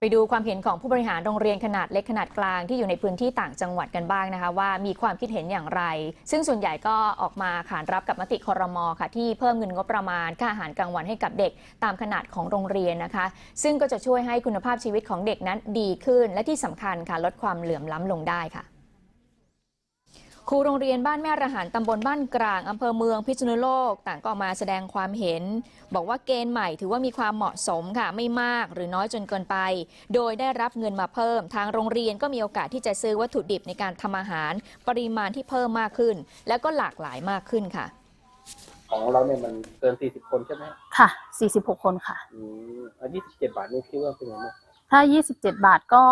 ไปดูความเห็นของผู้บริหารโรงเรียนขนาดเล็กขนาดกลางที่อยู่ในพื้นที่ต่างจังหวัดกันบ้างนะคะว่ามีความคิดเห็นอย่างไร ซึ่งส่วนใหญ่ก็ออกมาขานรับกับมติคอรมอค่ะที่เพิ่มเงินงบประมาณค่าอาหารกลางวันให้กับเด็กตามขนาดของโรงเรียนนะคะ ซึ่งก็จะช่วยให้คุณภาพชีวิตของเด็กนั้นดีขึ้น และที่สำคัญค่ะลดความเหลื่อมล้ำลงได้ค่ะ ครูโรงเรียนบ้านแม่ระหันตำบลบ้านกลางอำเภอเมืองพิษณุโลก ต่างก็ออกมาแสดงความเห็น บอกว่าเกณฑ์ใหม่ถือว่ามีความเหมาะสมค่ะไม่มากหรือน้อยจนเกินไป โดยได้รับเงินมาเพิ่ม ทางโรงเรียนก็มีโอกาสที่จะซื้อวัตถุดิบในการทำอาหาร ปริมาณที่เพิ่มมากขึ้น แล้วก็หลากหลายมากขึ้นค่ะ ของเราเนี่ยมันเกิน 40 คนใช่ไหมค่ะ 46 คนค่ะ อืมอัน27บาทนี่คิดว่าเป็นยังไงบ้างถ้า 27 บาทก็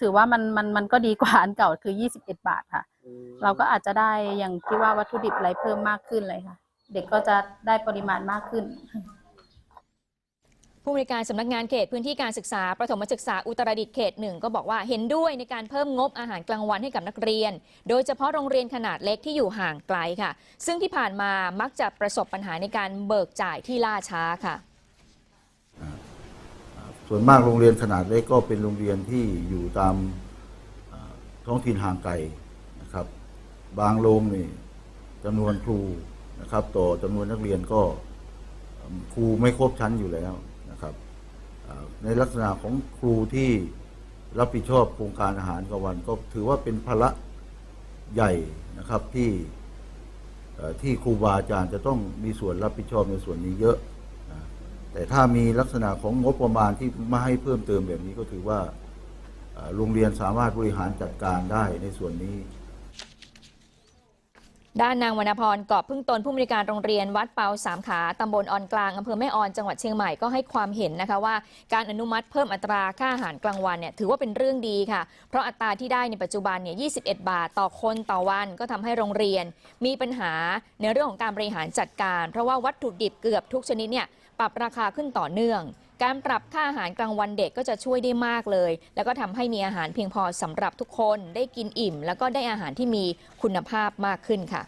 ถือว่ามันมันมันก็ดีกว่าอันเก่าคือ 21 บาทค่ะอืม เราก็อาจจะได้อย่างที่ว่าวัตถุดิบอะไรเพิ่มมากขึ้นเลยค่ะ เด็กก็จะได้ปริมาณมากขึ้นผู้บริการสำนักงานเขตพื้นที่การศึกษา ประถมศึกษาอุตรดิตถ์เขตหนึ่งก็บอกว่าเห็นด้วยในการเพิ่มงบอาหารกลางวันให้กับนักเรียน โดยเฉพาะโรงเรียนขนาดเล็กที่อยู่ห่างไกลค่ะ ซึ่งที่ผ่านมามักจะประสบปัญหาในการเบิกจ่ายที่ล่าช้าค่ะ ส่วนมากโรงเรียนขนาดเล็กก็เป็นโรงเรียนที่อยู่ตามอ่าท้องถิ่นห่างไกลนะครับ บางโรงนี่จำนวนครูนะครับ ต่อจำนวนนักเรียนก็ครูไม่ครบชั้นอยู่แล้วนะครับในลักษณะของครูที่รับผิดชอบโครงการอาหารกลางวัน ก็ถือว่าเป็นภาระใหญ่นะครับที่ที่ครูบาอาจารย์จะต้องมีส่วนรับผิดชอบในส่วนนี้เยอะ แต่ถ้ามีลักษณะของงบประมาณที่ไม่ให้เพิ่มเติมแบบนี้ก็ถือว่าโรงเรียนสามารถบริหารจัดการได้ในส่วนนี้ ด้านนางวรรณพรกอบพึ่งตนผู้มนวยการโรงเรียนวัดเปาสามขาตำบลออนกลางอำเภอแม่ออนจังหวัดเชียงใหม่ก็ให้ความเห็นนะคะว่าการอนุมัติเพิ่มอัตราค่าอาหารกลางวันเนี่ยถือว่าเป็นเรื่องดีค่ะ เพราะอัตราที่ได้ในปัจจุบันเนี่ย 21 บาทต่อคนต่อวันก็ทำให้โรงเรียน มีปัญหาในเรื่องของการบริหารจัดการ เพราะว่าวัตถุดิบเกือบทุกชนิดเนี่ยปรับราคาขึ้นต่อเนื่อง การปรับค่าอาหารกลางวันเด็กก็จะช่วยได้มากเลย แล้วก็ทำให้มีอาหารเพียงพอสำหรับทุกคนได้กินอิ่ม แล้วก็ได้อาหารที่มีคุณภาพมากขึ้นค่ะ